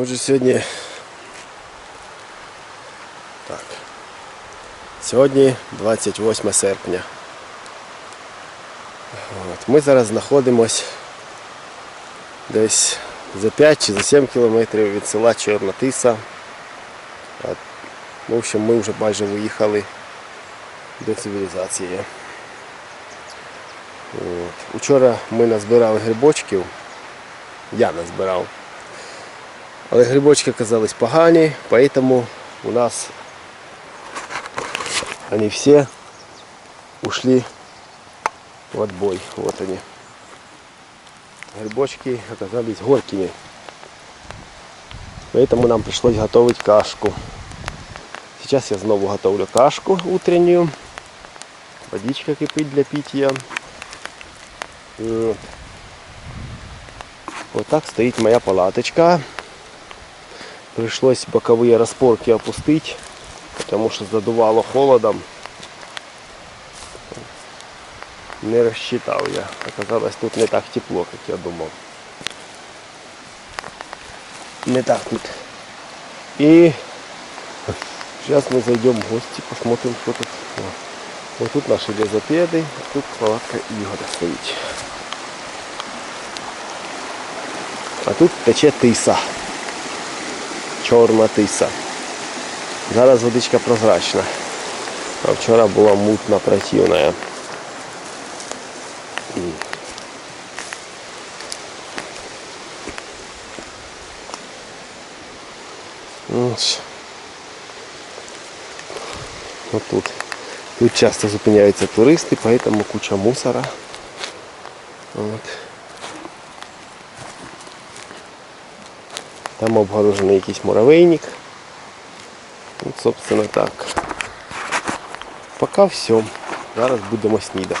Отже, сьогодні. Так. Сьогодні 28 серпня. От. Ми зараз знаходимось десь за 5 чи за 7 кілометрів від села Чорна Тиса. От. В общем, ми вже майже виїхали до цивілізації. От. Учора ми назбирали грибочків. Я назбирав. Але грибочки оказались погані, поэтому у нас они все ушли в отбой. Вот они. Грибочки оказались горькими. Поэтому нам пришлось готовить кашку. Сейчас я снова готовлю кашку утреннюю. Водичка кипить для питья. Вот. Вот так стоит моя палаточка. Пришлось боковые распорки опустить, потому что задувало холодом. Не рассчитал я. Оказалось, тут не так тепло, как я думал. Не так тут. И сейчас мы зайдем в гости, посмотрим, что тут. Вот тут наши велосипеды, а тут палатка Игоря стоит. А тут тече тиса. Чорна тиса. Зараз водичка прозрачна. А вчора була мутна противна. Вот тут. Тут часто зупиняються туристи, поэтому куча мусора. Вот. Там обгорожений якийсь муравейник. От, собственно, так. Поки все. Зараз будемо снідати.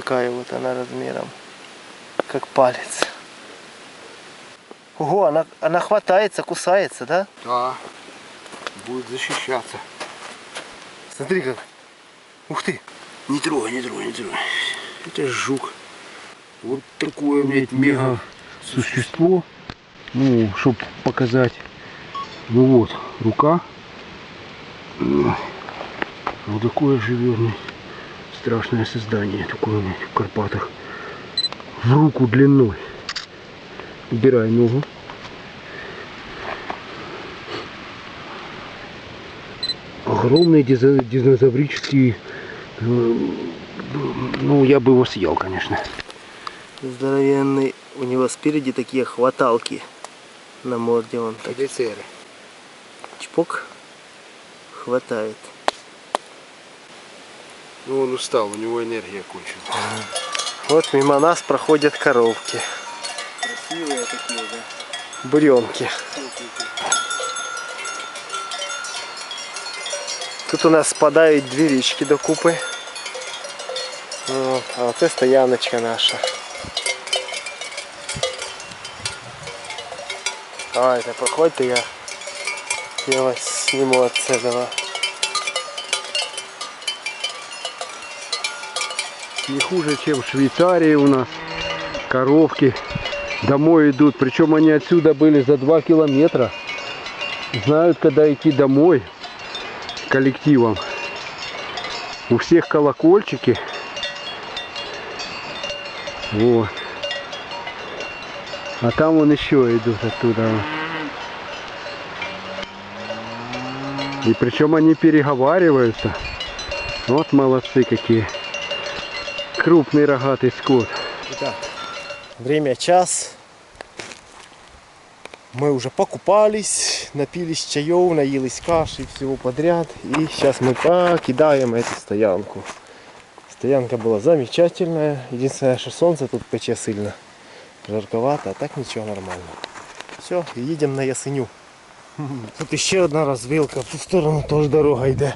Такая вот она размером. Как палец. Ого, она, она хватается, кусается, да? Да. Будет защищаться. Смотри как. Ух ты. Не трогай, не трогай, не трогай. Это жук. Вот такое, блядь, мега существо. Ну, чтобы показать. Ну вот, рука. Вот такое живет. Страшное создание такое в Карпатах. В руку длиной. Убирай ногу. Огромный динозаврический... э, Ну, я бы его съел, конечно. Здоровенный. У него спереди такие хваталки. На морде он так Офицеры. чпок. Хватает. Ну, он устал, у него энергия кончилась. Вот мимо нас проходят коровки. Красивые такие, да? Буренки. Тут у нас спадають дві річки докупи. От, а оце стояночка наша. Давайте, проходьте, я, я вас сниму от цього. Не хуже, чем в Швейцарии у нас. Коровки домой идут. Причем они отсюда были за 2 километра. Знают, когда идти домой коллективом. У всех колокольчики. Вот. А там вон еще идут оттуда. И причем они переговариваются. Вот молодцы какие. Крупный рогатый скот. Итак, время час. Мы уже покупались, напились чаев, наелись каши, всего подряд. И сейчас мы покидаем эту стоянку. Стоянка была замечательная. Единственное, что солнце тут пече сильно. Жарковато, а так ничего нормально. Все, едем на ясеню. Тут еще одна розвилка, в ту сторону теж дорога йде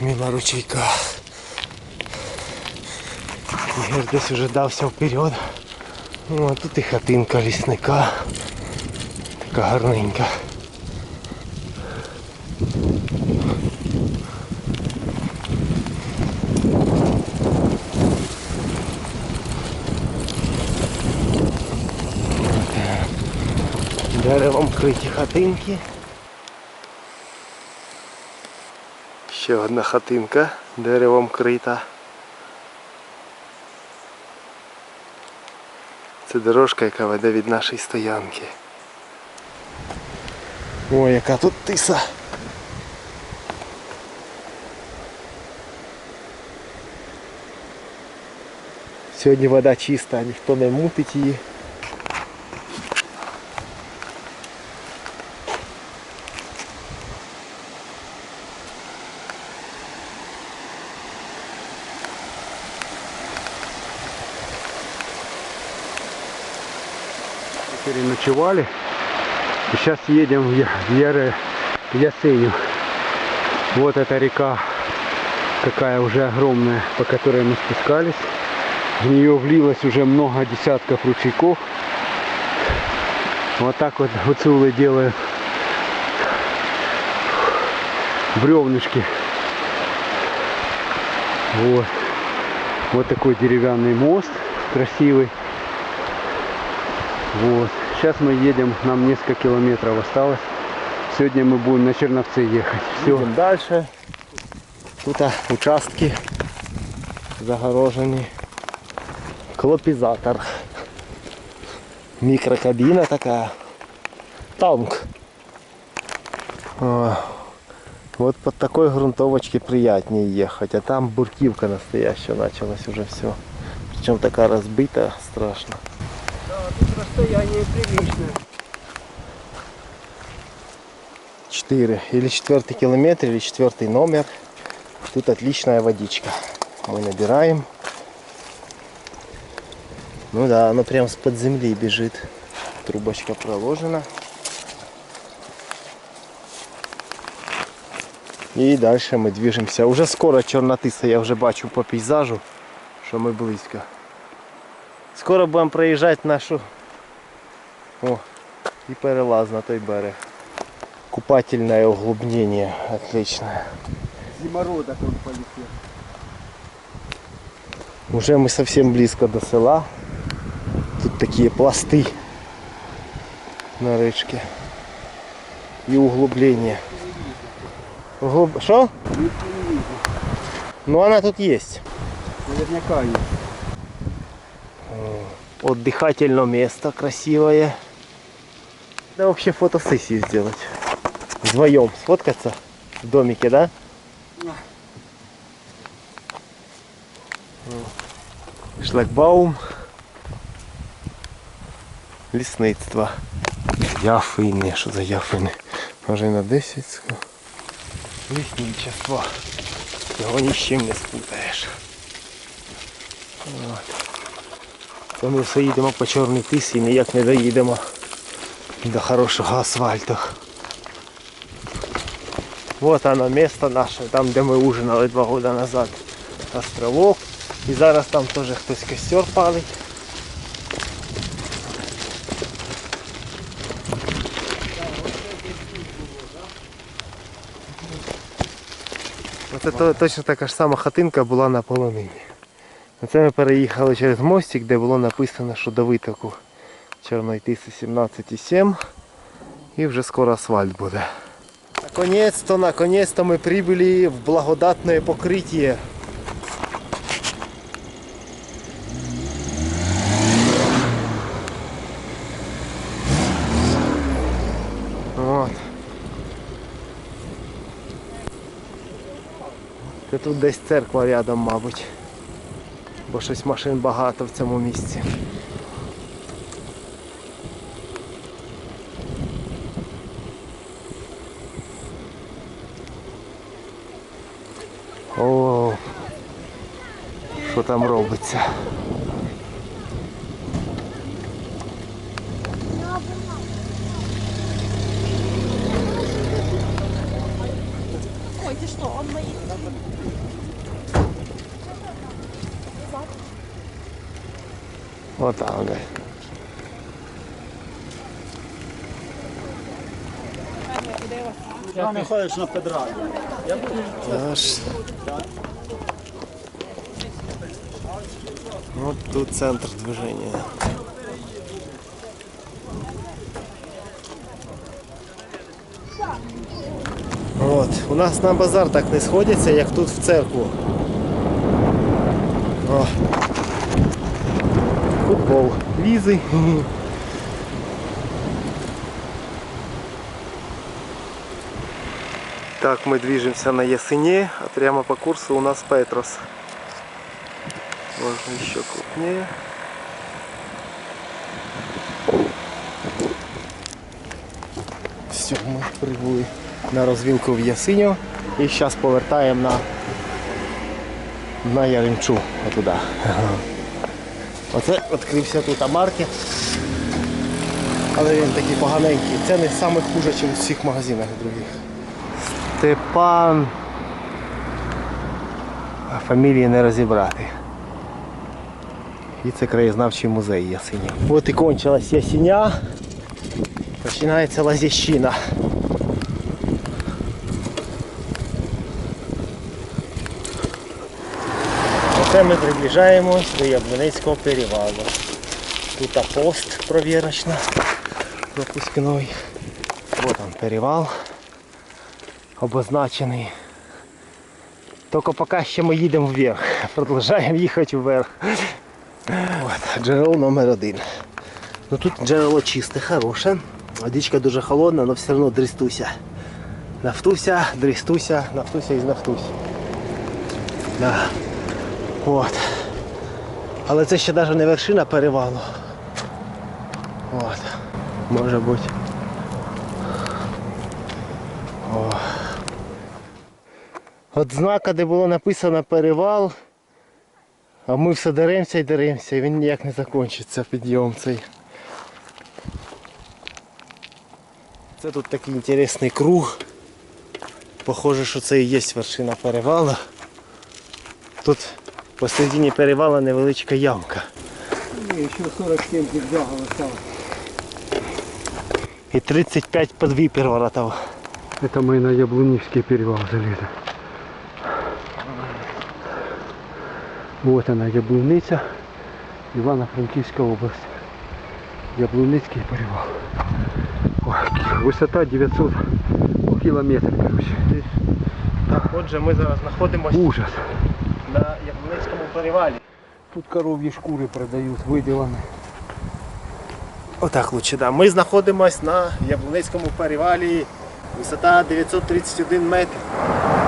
мимо ручейка. Ігор десь уже дався вперед. Ну, а тут і хатинка лісника. Така гарненька. Деревом криті хатинки. Ще одна хатинка деревом крита. Це дорожка, яка веде від нашої стоянки. Ой, яка тут тиса. Сьогодні вода чиста, ніхто не мутить її. Переночевали. И сейчас едем в, Я- в Яре, в Ясеню. Вот эта река, какая уже огромная, по которой мы спускались. В нее влилось уже много десятков ручейков. Вот так вот гуцулы делают бревнышки. Вот. Вот такой деревянный мост красивый. Вот. Сейчас мы едем, нам несколько километров осталось. Сегодня мы будем на Черновцы ехать. Все. Їдемо далі. Тут а, участки загорожені. Клопізатор. Мікрокабіна така. Танк. О, вот под такой грунтовочке приятнее ехать. А там буркивка настоящая началась уже все. Причем такая разбитая, страшно. тут расстояние приличное. 4 или четвертый километр, или четвертый номер. Тут отличная водичка. Мы набираем. Ну да, оно прям с-под земли бежит. Трубочка проложена. И дальше мы движемся. Уже скоро Чорнотиса, я вже бачу по пейзажу, що ми близько. Скоро будемо проїжджати нашу. О, і перелаз на той берег. Купательное углубление. Отличное. Зимородок он полетел. Уже мы совсем близко до села. Тут такие пласты на речке. И углубление. Углуб... Что? Ну она тут есть. Наверняка есть. Отдыхательное место красивое. Да вообще фотосессию сделать. Вдвоем сфоткаться в домике, да? Шлагбаум. Лісництво. Яфини. Що за яфини? Може і на 10. ск- Лісничество. Його ні з чим не спутаєш. От. То ми все їдемо по чорній тисі і ніяк не доїдемо До хорошого асфальту. Вот оно место наше, там де ми ужинали два роки назад. Островок. І зараз там теж хтось костер палить. Оце то- точно така ж сама хатинка була на полонині. Оце ми переїхали через мостик, де було написано, що до витоку Чорної тиси 17,7 і вже скоро асфальт буде. Наконець-то, наконець-то ми прибули в благодатне покриття. Це тут десь церква рядом, мабуть. Бо щось машин багато в цьому місці. Робиться? Ой, ты что, он мои... Вот там, да. Я не ходиш на педраді. Аж. Вот тут центр движения. Вот. У нас на базар так не сходяться, як тут в церкву. О. Футбол. Візи. Так, мы движемся на Ясыне, а прямо по курсу у нас Петрос. Можно еще крупнее. Все, ми прибули на розвілку в Ясиню і зараз повертаємо на, на Яремчу, отуди. Оце відкрився тут маркет. Але він такий поганенький. Це не саме хуже, ніж у всіх магазинах других. Степан. Фамілії не розібрати. І це краєзнавчий музей Ясині. От і кончилась Ясіня. Починається Лазіщина. Оце ми приближаємось до Яблунецького перевалу. Тут пост провірочна, пропускной. Вот он перевал обозначений. Тільки поки ще ми їдемо вверх. Продовжуємо їхати вверх. От, джерело номер один. Ну тут джерело чисте, хороше. Водичка дуже холодна, але все одно дрістуся. Нафтуся, дрістуся, нафтуся і знафтусь. Да. От. Але це ще навіть не вершина перевалу. От. Може бути. От знака, де було написано перевал, а ми все деремося і деремося, і він ніяк не закінчиться підйом цей. Це тут такий інтересний круг. Похоже, що це і є вершина перевала. Тут посередині перевала невеличка ямка. Ні, ще 47 зігзагів осталось. І 35 подвій переворотів. Это мы на Яблуневский перевал залезли. Вот она, Яблуниця, Івано-Франківська область. Яблуницький перевал. Ой, висота 900 кілометрів, короче. Так, отже, ми зараз знаходимося Ужас. на Яблунецькому перевалі. Тут коров'ї шкури продають, виділені. Отак лучше, да. Ми знаходимося на Яблунецькому перевалі. Висота 931 метр.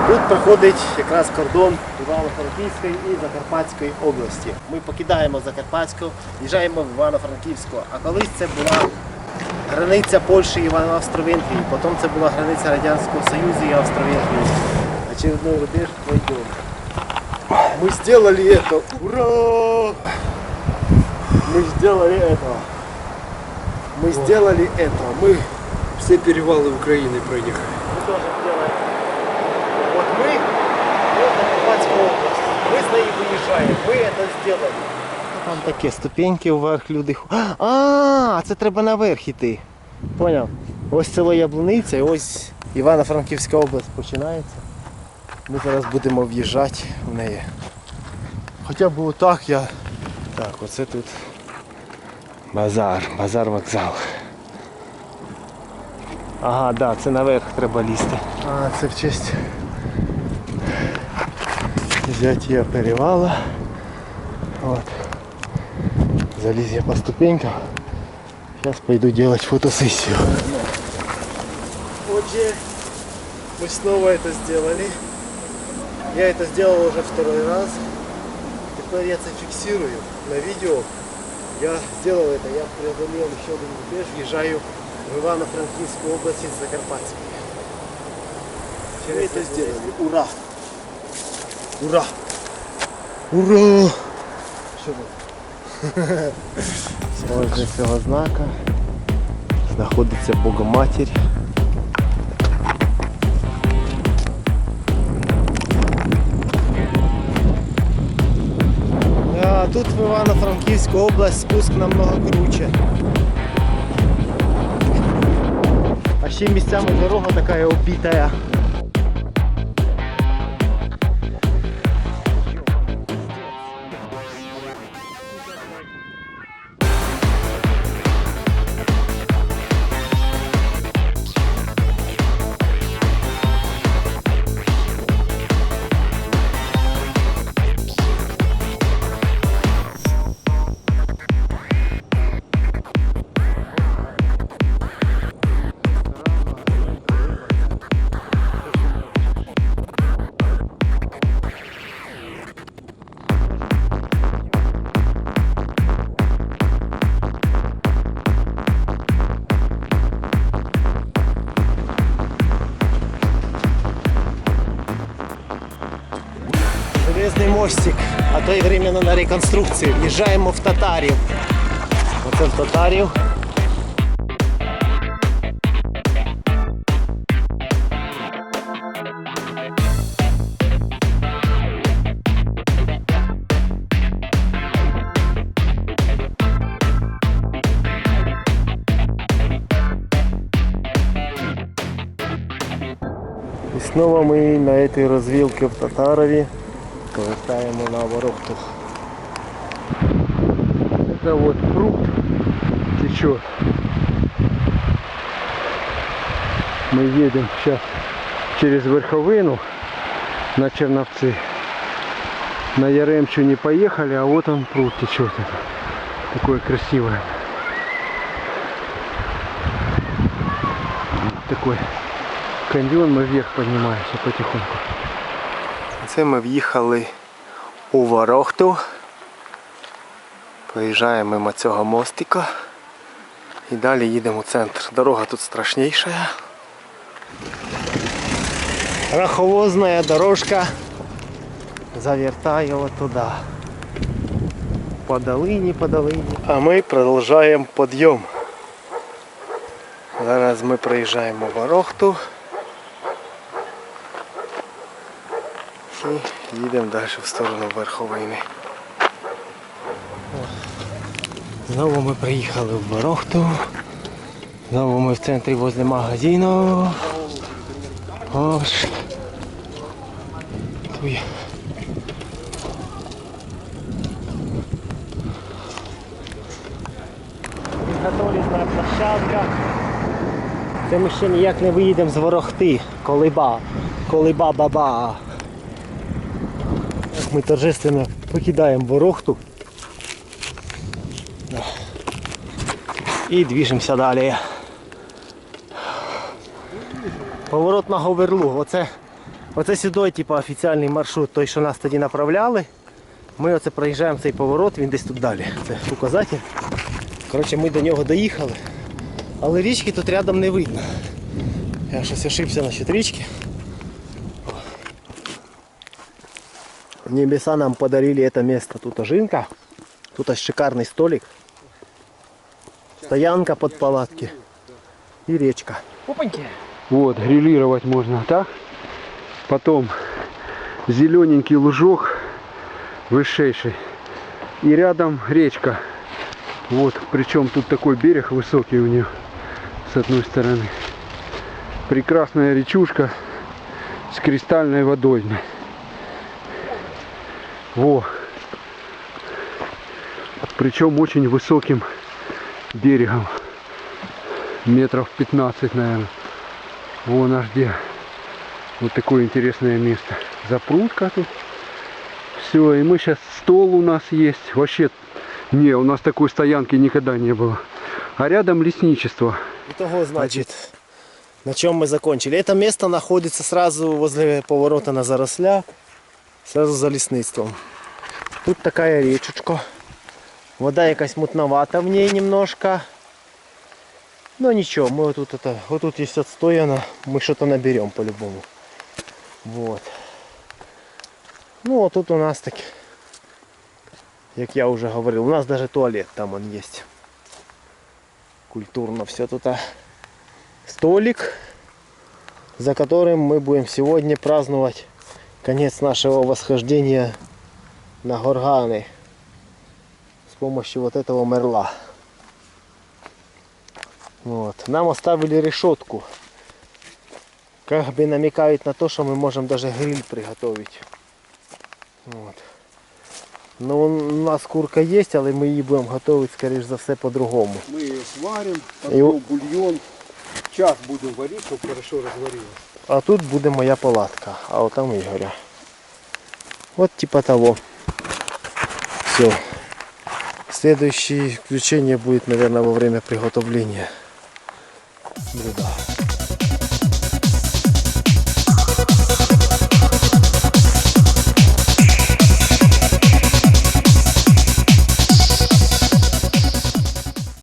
Тут проходить якраз кордон Івано-Франківської і Закарпатської області. Ми покидаємо Закарпатську, їжджаємо в Івано-Франківську. А колись це була границя Польщі і Австро-Венгрії. Потім це була границя Радянського Союзу і Австро-Венгрії. Очередной рубеж пройдем. Мы сделали это! Ура! Мы сделали это! Мы сделали это. Мы, Всі перевали України проїхали. область. Мы с ней выезжаем. Мы это сделали. Там такі ступеньки вверх люди. ху- А, це треба наверх іти. Поняв? Ось село Яблуниця і ось Івано-Франківська область починається. Ми зараз будемо в'їжджати в неї. Хоча б отак я. Так, оце тут базар, базар вокзал. Ага, да, це наверх треба лізти. А, це в честь Взяття перевала. Вот. Заліз я по ступенькам. Сейчас пойду делать фотосессию. Отже, мы снова это сделали. Я это сделал уже второй раз. Теперь я это фиксирую на видео. Я сделал это, я преодолел еще один рубеж, въезжаю в Ивано-Франкивскую область из Закарпатской. Мы это сделали. Ура! Ура! Ура! Возле цього знака знаходиться Богоматір. А тут в Ивано-Франкивскую область спуск намного круче. А ще місцями дорога така оббитая. а то й временно на реконструкцію. В'їжджаємо в татарів. Оце в татарів. І знову ми на цій розвілці в Татарові повертаємо на ворохту. Это вот пруд течет. Мы едем сейчас через Верховину на Черновцы. На Яремчу не поехали, а вот он пруд течет. Такое красивое. Такой каньон мы вверх поднимаемся потихоньку. Це ми в'їхали у Ворохту. Проїжджаємо мимо цього мостика. І далі їдемо в центр. Дорога тут страшніша. Раховозна дорожка завертає туди. По долині, по долині. А ми продовжуємо підйом. Зараз ми проїжджаємо Ворохту. І їдемо далі в сторону Верховини. Знову ми приїхали в Ворохту. Знову ми в центрі возле магазину. Ось. Туй. Підготовлена площадка. Це ми ще ніяк не виїдемо з Ворохти. Колиба. Колиба баба. Ми торжественно покидаємо Ворохту. І двіжимося далі. Поворот на Говерлу. Оце, оце сюди типу, офіційний маршрут, той, що нас тоді направляли. Ми оце проїжджаємо цей поворот, він десь тут далі. Це указатель. Коротше, ми до нього доїхали. Але річки тут рядом не видно. Я щось ошибся насчет річки. Небеса нам подарили это место. Тут ожинка. Тут шикарный столик. Стоянка под палатки. И речка. Вот, грилировать можно так. Потом зелененький лужок высшейший. И рядом речка. Вот, причем тут такой берег высокий у нее с одной стороны. Прекрасная речушка с кристальной водой. Во. Причем очень высоким берегом. Метров 15, наверное. Вон аж где. Вот такое интересное место. Запрутка тут. Все, и мы сейчас стол у нас есть. Вообще, не, у нас такой стоянки никогда не было. А рядом лесничество. Итого, значит, на чем мы закончили. Это место находится сразу возле поворота на заросля. Сразу за лесництвом. Тут такая речечка. Вода якась мутновата в ней немножко. Но ничего, мы вот тут это, вот тут есть отстояно, что-то наберем по-любому. Вот. Ну, а тут у нас так, як я уже говорил, у нас даже туалет там он есть. Культурно все тут. а. Столик, за которым мы будем сегодня праздновать конец нашего восхождения на горганы с помощью вот этого мерла. Вот. Нам оставили решетку. Как бы намекают на то, что мы можем даже гриль приготовить. Вот. Ну, у нас курка есть, але ми її будемо готувати, скоріш за все, по-другому. Ми її сваримо, І о- потім бульйон. Час будемо варити, щоб хорошо розварилось. а тут буде моя палатка, а вот там Игоря. Вот типа того. Все. Следующее включение будет, наверное, во время приготовления блюда.